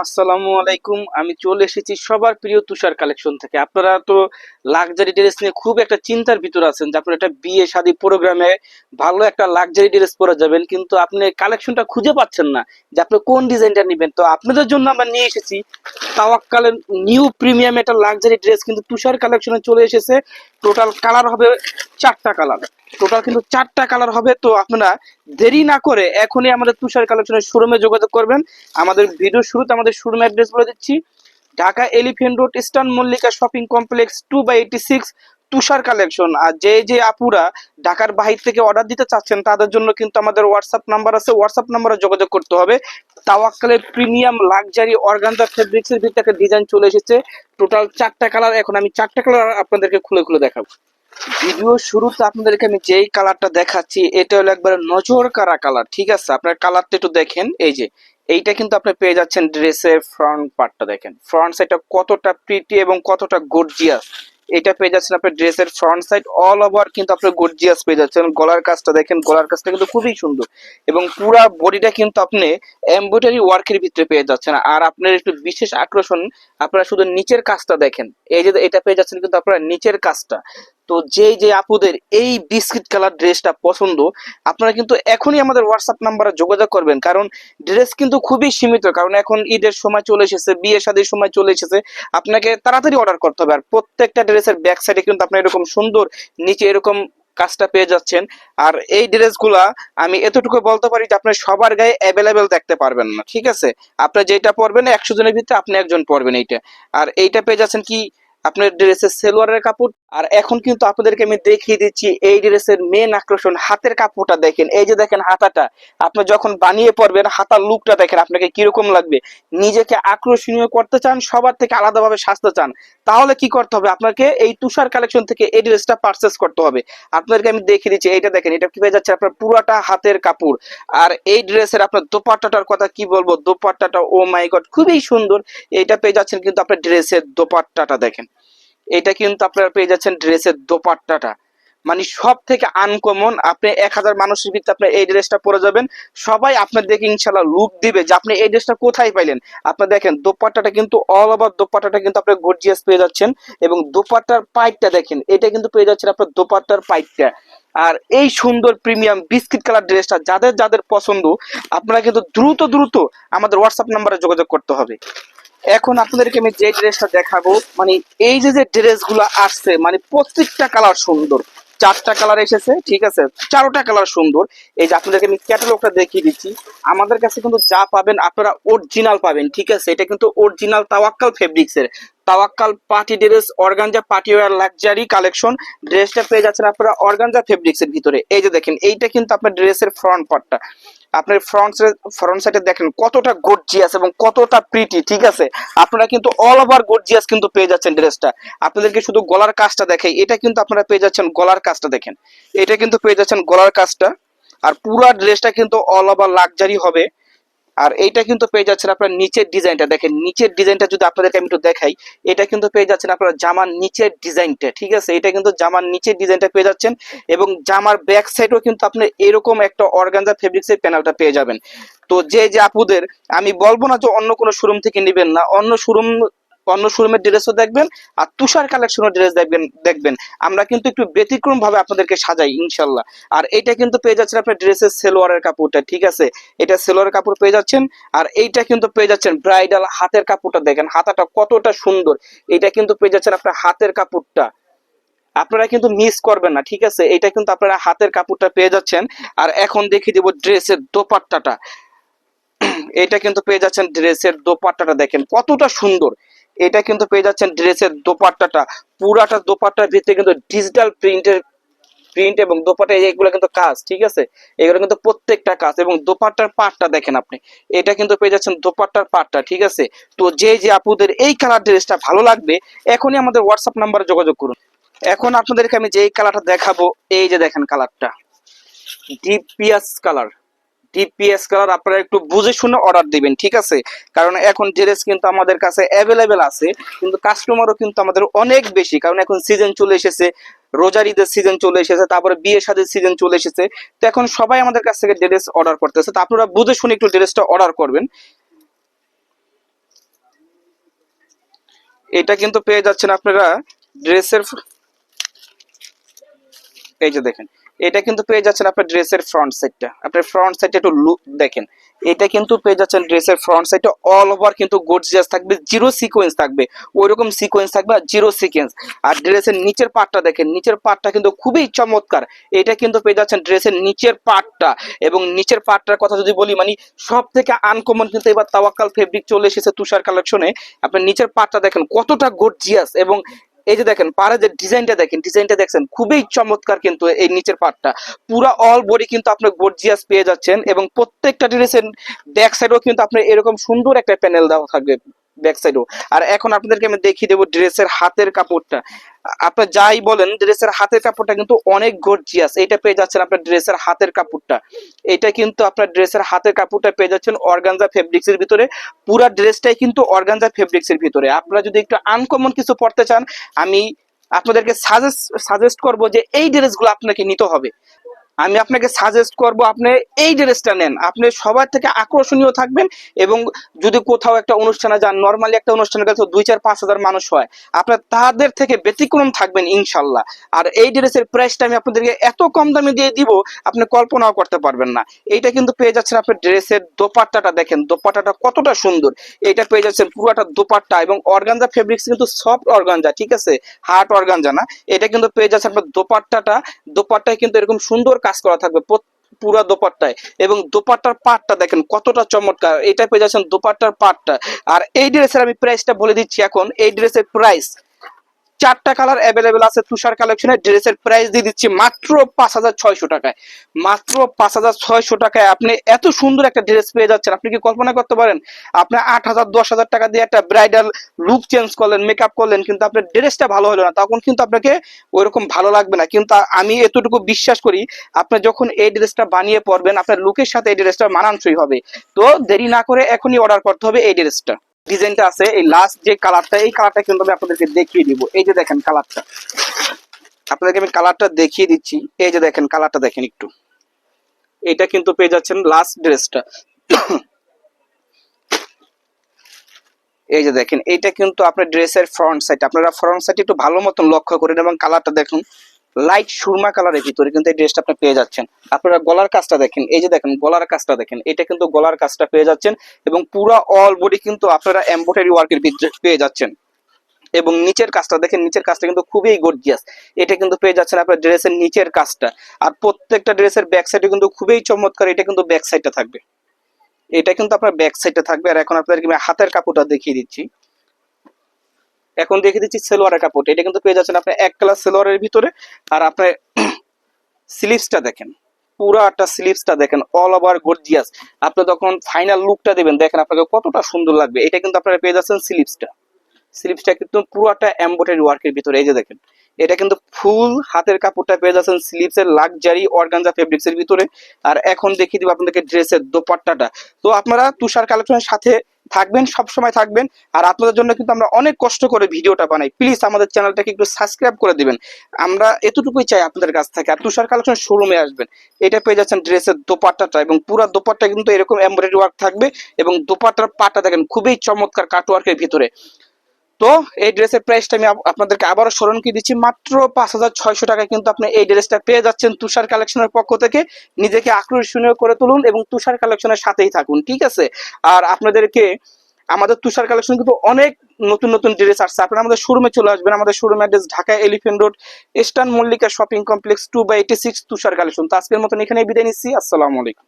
আসসালামু আলাইকুম। আমি চলে এসেছি সবার প্রিয় তুষার কালেকশন থেকে। আপনারা তো লাক্সারি ড্রেস নিয়ে খুব একটা চিন্তার ভিতর আছেন যে আপনারা একটা বিয়ে, শাদী প্রোগ্রামে ভালো একটা লাক্সারি ড্রেস পরে যাবেন, কিন্তু আপনি কালেকশনটা খুঁজে পাচ্ছেন না যে আপনি কোন ডিজাইনটা নেবেন। তো আপনাদের জন্য আমরা নিয়ে এসেছি তাওয়াক্কালের নিউ প্রিমিয়াম একটা লাক্সারি ড্রেস কিন্তু তুষার কালেকশনে চলে এসেছে। টোটাল কালার হবে চারটা কালার টোটাল কিন্তু চারটা কালার হবে, তো আপনারা দেরি না করে এখনই আমাদের তুষার কালেকশনের শোরুমে যোগাযোগ করবেন। আমাদের ভিডিও শুরুতে আমাদের শোরুম অ্যাড্রেস বলে দিচ্ছি। Dhaka Elephant Road Eastern Mallika shopping complex two by eighty six Tushar collection. আর যে যে আপুরা ঢাকার বাহির থেকে অর্ডার দিতে চাচ্ছেন, তাদের জন্য কিন্তু আমাদের হোয়াটসঅ্যাপ নাম্বার আছে। হোয়াটসঅ্যাপ নাম্বারে যোগাযোগ করতে হবে। তাওয়াক্কালের প্রিমিয়াম লাক্সারি অর্গানজা ফেব্রিক্সের ভিতরে একটা ডিজাইন চলে এসেছে। টোটাল চারটা কালার এখন আমি চারটা কালার আপনাদেরকে খুলে খুলে দেখাবো। ভিডিও শুরুতে আপনাদেরকে আমি যেই কালারটা দেখাচ্ছি, এটা হলো একবারে নজর কারা কালার, ঠিক আছে? আপনার কালারটা একটু দেখেন, এই যে, এইটা কিন্তু আপনি পেয়ে যাচ্ছেন ড্রেসের ফ্রন্ট পার্টটা দেখেন। ফ্রন্ট সাইডটা কতটা প্রিটি এবং কতটা গর্জিয়াস এটা পেয়ে যাচ্ছেন আপনার ড্রেসের ফ্রন্ট সাইড অল ওভার কিন্তু আপনি গর্জিয়াস পেয়ে যাচ্ছেন। গলার কাজটা দেখেন, গলার কাজটা কিন্তু খুবই সুন্দর এবং পুরা বডিটা কিন্তু আপনি এমব্রয়ডারি ওয়ার্কের ভিতরে পেয়ে যাচ্ছেন। আর আপনার একটু বিশেষ আকর্ষণ, আপনারা শুধু নিচের কাজটা দেখেন, এই যে, এটা পেয়ে যাচ্ছেন কিন্তু আপনারা নিচের কাজটা। তো যেই যে আপুদের এই বিস্কিট কালার ড্রেসটা পছন্দ, আপনারা কিন্তু এখনই আমাদের হোয়াটসঅ্যাপ নাম্বারে যোগাযোগ করবেন। কারণ ড্রেস কিন্তু খুবই সীমিত। কারণ এখন ঈদের সময় চলে এসেছে, বিয়ে শাদীর সময় চলে এসেছে। আপনাকে তাড়াতাড়ি অর্ডার করতে হবে। আর প্রত্যেকটা ড্রেসের ব্যাক সাইডে কিন্তু আপনি এরকম সুন্দর নিচে এরকম কাজটা পেয়ে যাচ্ছেন। আর এই ড্রেসগুলা আমি এতটুকু বলতে পারি যে আপনি সবার গায়ে অ্যাভেলেবেল দেখতে পারবেন না। ঠিক আছে? আপনি যেটা পরবেন, একশো জনের ভিতরে আপনি একজন পরবেন এইটা। আর এইটা পেয়ে যাচ্ছেন কি? আপনার ড্রেসের সেলোয়ারের কাপড়। আর এখন কিন্তু আপনাদেরকে আমি দেখিয়ে দিচ্ছি, এই ড্রেসের মেন আকর্ষণ হাতের কাপড়টা দেখেন। এই যে দেখেন হাতাটা, আপনি যখন বানিয়ে পড়বেন হাতার লুকটা দেখেন আপনাকে কীরকম লাগবে। নিজেকে আকর্ষণীয় করতে চান, সবার থেকে আলাদাভাবে সাজতে চান, তাহলে কি করতে হবে? আপনাকে এই তুষার কালেকশন থেকে এই ড্রেসটা পারচেস করতে হবে। আপনাদেরকে আমি দেখিয়ে দিচ্ছি, এইটা দেখেন, এটা কি পেয়ে যাচ্ছে? আপনার পুরাটা হাতের কাপড়। আর এই ড্রেসের আপনার দোপাট্টাটার কথা কি বলব? দোপাট্টাটা ও মাই গড খুবই সুন্দর। এইটা পেয়ে যাচ্ছেন কিন্তু আপনার ড্রেসের দোপাট্টাটা দেখেন। এটা কিন্তু আপনারা পেয়ে যাচ্ছেন ড্রেসের দোপাট্টাটা। মানে সব থেকে আনকমন আপনি এক হাজার মানুষের ভিতরে আপনি এই ড্রেসটা পরে যাবেন। সবাই আপনার দেখে ইনশাল্লাহ লুক দিবে যে আপনি এই ড্রেসটা কোথায় পাইলেন। আপনি দেখেন, দোপাট্টাটা কিন্তু অল ওভার দোপাট্টাটা কিন্তু আপনি গর্জিয়াস পেয়ে যাচ্ছেন। এবং দোপাট্টার পাইপটা দেখেন, এটা কিন্তু পেয়ে যাচ্ছেন আপনার দোপাট্টার পাইপটা আর এই সুন্দর প্রিমিয়াম বিস্কিট কালার ড্রেসটা যাদের যাদের পছন্দ, আপনারা কিন্তু দ্রুত দ্রুত আমাদের হোয়াটসঅ্যাপ নাম্বারে যোগাযোগ করতে হবে। এখন আপনাদেরকে আমি যে ড্রেসটা দেখাবো মানে এই যে যে ড্রেসগুলো আসছে মানে প্রত্যেকটা কালার সুন্দর। চারটা কালার এসেছে, ঠিক আছে? চারোটা কালার সুন্দর। এই যে আপনাদেরকে আমি ক্যাটালগটা দেখিয়ে দিচ্ছি। আমাদের কাছে কিন্তু যা পাবেন, আপনারা অরিজিনাল পাবেন, ঠিক আছে? এটা কিন্তু অরিজিনাল তাওয়াক্কাল ফেব্রিক্সের Tawakkal party dress, organza party wear luxury collection ড্রেসটা পেয়ে যাচ্ছেন আপনারা অর্গানজা ফেব্রিক্সের ভিতরে। এই যে দেখেন, এইটা কিন্তু আপনার ড্রেসের ফ্রন্ট পার্টটা আপনার ফ্রন্ট ফ্রন্ট সাইডে দেখেন কতটা গর্জিয়াস এবং কতটা প্রিটি ঠিক আছে? আপনারা কিন্তু অল ওভার গর্জিয়াস কিন্তু পেয়ে যাচ্ছেন ড্রেসটা আপনাদেরকে শুধু গলার কাজটা দেখে এটা কিন্তু আপনারা পেয়ে যাচ্ছেন গলার কাজটা দেখেন। এটা কিন্তু পেয়ে যাচ্ছেন গলার কাজটা, আর পুরো ড্রেসটা কিন্তু অল ওভার লাক্সারি হবে। আর এইটা কিন্তু পেয়ে যাচ্ছেন আপনার নিচের ডিজাইনটা। দেখেন, নিচের ডিজাইনটা যদি আপনাদেরকে আমি একটু দেখাই, এটা কিন্তু পেয়ে যাচ্ছেন আপনার জামার নিচের ডিজাইনটা, ঠিক আছে? এটা কিন্তু জামার নিচের ডিজাইনটা পেয়ে যাচ্ছেন এবং জামার ব্যাক সাইডও কিন্তু আপনি এরকম একটা অর্গানজা ফেব্রিক্সের প্যানেলটা পেয়ে যাবেন। তো যে যে আপুদের, আমি বলব না যে অন্য কোনো শোরুম থেকে নেবেন না, অন্য শোরুম অন্য শোরুমের ড্রেসও দেখবেন, আর তুষার কালেকশনের ড্রেস দেখবেন দেখবেন। আমরা কিন্তু একটু ব্যতিক্রম ভাবে আপনাদেরকে সাজাই, ইনশাল্লাহ। আর এইটা কিন্তু পেয়ে যাচ্ছেন আপনার ড্রেসের সেলোয়ারের কাপড়টা, ঠিক আছে? এটা সেলোয়ারের কাপড় পেয়ে যাচ্ছেন, আর এইটা কিন্তু পেয়ে যাচ্ছেন ব্রাইডাল হাতের কাপড়টা দেখেন, হাতাটা কতটা সুন্দর। এটা কিন্তু পেয়ে যাচ্ছেন আপনার হাতের কাপড়টা। আপনারা কিন্তু মিস করবেন না, ঠিক আছে? এটা কিন্তু আপনারা হাতের কাপড়টা পেয়ে যাচ্ছেন, আর এখন দেখিয়ে দেবো ড্রেসের দোপাট্টাটা। এটা কিন্তু পেয়ে যাচ্ছেন ড্রেসের দোপাট্টাটা দেখেন, কতটা সুন্দর। এটা কিন্তু পেয়ে যাচ্ছেন ড্রেসের দোপাট্টাটা। পুরাটা দোপাট্টার ভিতরে কিন্তু ডিজিটাল প্রিন্টের প্রিন্ট এবং দোপাট্টা এগুলো কিন্তু কাজ, ঠিক আছে? এগুলো কিন্তু প্রত্যেকটা কাজ এবং দোপাট্টার পাটটা দেখেন আপনি। এটা কিন্তু পেয়ে যাচ্ছেন দোপাট্টার পাটটা, ঠিক আছে? তো যে যে আপুদের এই কালার ড্রেসটা ভালো লাগবে, এখনই আমাদের হোয়াটসঅ্যাপ নাম্বারে যোগাযোগ করুন। এখন আপনাদেরকে আমি যেই কালারটা দেখাবো, এই যে দেখেন কালারটা ডিপ পিয়াস কালার ডিপিএস কালার আপনারা একটু বুঝে শুনে অর্ডার দিবেন, ঠিক আছে? কারণ এখন ড্রেস কিন্তু আমাদের কাছে অ্যাভেলেবেল আছে, কিন্তু কাস্টমারও কিন্তু আমাদের অনেক বেশি। কারণ এখন সিজন চলে এসেছে রোজার ঈদের সিজন চলে এসেছে, তারপরে বিয়ে শাদীর সিজন চলে এসেছে। তো এখন সবাই আমাদের কাছ থেকে ড্রেস অর্ডার করতেছে। তো আপনারা বুঝে শুনে একটু ড্রেসটা অর্ডার করবেন। এটা কিন্তু পেয়ে যাচ্ছেন আপনারা ড্রেসের এই যে দেখেন। এটা কিন্তু পেয়ে যাচ্ছেন আপনার ড্রেসের ফ্রন্ট সাইডটা আপনার ফ্রন্ট সাইডটা একটু লুক দেখেন। এটা কিন্তু পেয়ে যাচ্ছেন ড্রেসের ফ্রন্ট সাইডটা অল ওভার কিন্তু গর্জিয়াস থাকবে জিরো সিকোয়েন্স থাকবে। ওইরকম সিকোয়েন্স থাকবে আর জিরো সিকোয়েন্স আর ড্রেসের নিচের পার্টটা দেখেন, নিচের পার্টটা কিন্তু খুবই চমৎকার। এটা কিন্তু পেয়ে যাচ্ছেন ড্রেসের নিচের পার্টটা এবং নিচের পার্টটার কথা যদি বলি মানে সব থেকে আনকমন কিন্তু এবার তাওয়াক্কাল ফেব্রিক চলে এসেছে তুষার কালেকশনে আপনার নিচের পার্টটা দেখেন কতটা গর্জিয়াস এবং এই যে দেখেন পাড়ে যে ডিজাইনটা দেখেন, ডিজাইনটা দেখছেন, খুবই চমৎকার কিন্তু এই নিচের পার্টটা পুরো অল বডি কিন্তু আপনার গর্জিয়াস পেয়ে যাচ্ছেন এবং প্রত্যেকটা ড্রেসের ব্যাক সাইডেও কিন্তু আপনার এরকম সুন্দর একটা প্যানেল দেওয়া থাকবে। ব্যাক সাইডও আর এখন আপনাদেরকে আমি দেখিয়ে দেবো ড্রেসের হাতের কাপড়টা। আপনার যাই বলেন, ড্রেসের হাতের কাপড়টা কিন্তু অনেক গর্জিয়াস এটা পেয়ে যাচ্ছেন আপনার ড্রেসের হাতের কাপড়টা। এটা কিন্তু আপনার ড্রেসের হাতের কাপড়টা পেয়ে যাচ্ছেন অর্গানজা ভিতরে। পুরো ড্রেসটাই কিন্তু অর্গানজা ফেব্রিক্স এর ভিতরে। আপনারা যদি একটু আনকমন কিছু পড়তে চান, আমি আপনাদেরকে সাজেস্ট সাজেস্ট করব যে এই ড্রেসগুলো আপনাকে নিতে হবে। আমি আপনাকে সাজেস্ট করব আপনি এই ড্রেসটা নেন। আপনি সবার থেকে আকর্ষণীয় থাকবেন এবং যদি কোথাও একটা অনুষ্ঠানে যান নর্মালি একটা অনুষ্ঠানে গেলে দুই চার পাঁচ হাজার মানুষ হয় আপনার তাদের থেকে ব্যতিক্রম থাকবেন ইনশাল্লাহ। আর এই ড্রেসের প্রাইসটা আমি আপনাদেরকে এত কম দামে দিয়ে দিব, আপনি কল্পনাও করতে পারবেন না। এইটা কিন্তু পেয়ে যাচ্ছেন আপনার ড্রেসের দোপাট্টাটা দেখেন, দোপাট্টাটা কতটা সুন্দর। এইটা পেয়ে যাচ্ছেন পুরোটা দোপাট্টা এবং অর্গানজা ফেব্রিক্স কিন্তু সফট অর্গানজা ঠিক আছে? হার্ড অর্গানজা না? এটা কিন্তু পেয়ে যাচ্ছে আপনার দোপাট্টাটা। দোপাট্টায় কিন্তু এরকম সুন্দর কাজ করা থাকবে পুরা দোপাট্টায়। এবং দোপাট্টার পাটটা দেখেন কতটা চমৎকার। এটা পেয়ে যাচ্ছেন দোপাট্টার পাটটা আর এই ড্রেসের আমি প্রাইসটা বলে দিচ্ছি এখন। এই ড্রেসের প্রাইস চারটা কালার অ্যাভেলেবেল আছে তুষার কালেকশনের ড্রেসের প্রাইস দিয়ে দিচ্ছি মাত্র পাঁচ হাজার ছয়শো টাকায়। মাত্র পাঁচ হাজার ছয়শো টাকায় আপনি এত সুন্দর একটা ড্রেস পেয়ে যাচ্ছেন। আপনি কি কল্পনা করতে পারেন? আপনি আট হাজার, দশ হাজার টাকা দিয়ে একটা ব্রাইডাল লুক চেঞ্জ করলেন মেকআপ করলেন, কিন্তু আপনার ড্রেসটা ভালো হলো না, তখন কিন্তু আপনাকে ওইরকম ভালো লাগবে না। কিন্তু আমি এতটুকু বিশ্বাস করি, আপনি যখন এই ড্রেসটা বানিয়ে পরবেন, আপনার লুকের সাথে এই ড্রেসটা মানানসই হবে। তো দেরি না করে এখনই অর্ডার করতে হবে এই ড্রেসটা ডিজাইনটা আছে, এই লাস্ট যে কালারটা এই কালারটা কিন্তু আমি আপনাদেরকে দেখিয়ে দিব। এই যে দেখেন কালারটা আপনাদেরকে আমি কালারটা দেখিয়ে দিচ্ছি। এই যে দেখেন কালারটা দেখেন একটু। এটা কিন্তু পেয়ে যাচ্ছেন লাস্ট ড্রেসটা এই যে দেখেন, এইটা কিন্তু আপনার ড্রেসের ফ্রন্ট সাইড আপনারা ফ্রন্ট সাইড একটু ভালো মতন লক্ষ্য করেন এবং কালারটা দেখুন। লাইট সুরমা কালারের ভিতরে কিন্তু এই ড্রেসটা আপনি পেয়ে যাচ্ছেন। আপনারা গলার কাজটা দেখেন, এই যে দেখেন গলার কাজটা দেখেন, এটা কিন্তু গলার কাজটা পেয়ে যাচ্ছেন এবং পুরো অল বডি কিন্তু আপনারা এমব্রয়ডারি ওয়ার্কের ভিতরে পেয়ে যাচ্ছেন। এবং নিচের কাজটা দেখেন, নিচের কাজটা কিন্তু খুবই গর্জিয়াস এটা কিন্তু পেয়ে যাচ্ছেন আপনার ড্রেসের নিচের কাজটা। আর প্রত্যেকটা ড্রেসের ব্যাক সাইডে কিন্তু খুবই চমৎকার, এটা কিন্তু ব্যাক সাইডটা থাকবে। এটা কিন্তু আপনার ব্যাক সাইডে থাকবে। আর এখন আপনাদেরকে হাতের কাপড়টা দেখিয়ে দিচ্ছি। এখন দেখে দিচ্ছি সেলোয়ারের কাপড় এটা কিন্তু পেয়ে যাচ্ছেন আপনি এক কালার সেলোয়ারের ভিতরে। আর আপনার স্লিভসটা দেখেন। পুরাটা স্লিভসটা দেখেন অল ওভার গর্জিয়াস আপনি যখন ফাইনাল লুকটা দেবেন, দেখেন আপনাকে কতটা সুন্দর লাগবে। এটা কিন্তু আপনারা পেয়ে যাচ্ছেন স্লিভসটা স্লিভসটা কিন্তু পুরোটা এমব্রয়ডারি ওয়ার্কের ভিতরে। এই যে দেখেন, এটা কিন্তু ফুল হাতের কাপড়টা পেয়ে যাচ্ছেন স্লিভস এর লাক্সারি অর্গানজা ফেব্রিক্স এর ভিতরে। আর এখন দেখিয়ে দিব আপনাদেরকে ড্রেসের দোপাট্টাটা। তো আপনারা তুষার কালেকশনের সাথে থাকবেন, সব সময় থাকবেন। আর আপনাদের জন্য কিন্তু আমরা অনেক কষ্ট করে ভিডিওটা বানাই। প্লিজ আমাদের চ্যানেলটাকে একটু সাবস্ক্রাইব করে দিবেন। আমরা এতটুকুই চাই আপনাদের কাছ থেকে। আর তুষার কালেকশন শোরুমে আসবেন। এটা পেয়ে যাচ্ছেন ড্রেসের দোপাট্টাটা। এবং পুরো দোপাট্টা কিন্তু এরকম এমব্রয়ডারি ওয়ার্ক থাকবে। এবং দোপাট্টার পাটা দেখেন, খুবই চমৎকার কাটওয়ার্কের ভিতরে। তো এই ড্রেসের প্রাইসটা আমি আপ- আপনাদেরকে আবারও স্মরণ করে দিচ্ছি, মাত্র পাঁচ হাজার ছয়শো টাকায় কিন্তু আপনি এই ড্রেসটা পেয়ে যাচ্ছেন তুষার কালেকশনের পক্ষ থেকে। নিজেকে আকর্ষণীয় করে তুলুন এবং তুষার কালেকশনের সাথেই থাকুন, ঠিক আছে? আর আপনাদেরকে আমাদের তুষার কালেকশন কিন্তু অনেক নতুন নতুন ড্রেস আসছে। আপনারা আমাদের শোরুমে চলে আসবেন, আমাদের showroom address Dhaka Elephant Road Eastern Mallika shopping complex two by eighty six Tushar collection তো আজকের মতন এখানে বিদায় নিচ্ছি, আসসালামু আলাইকুম।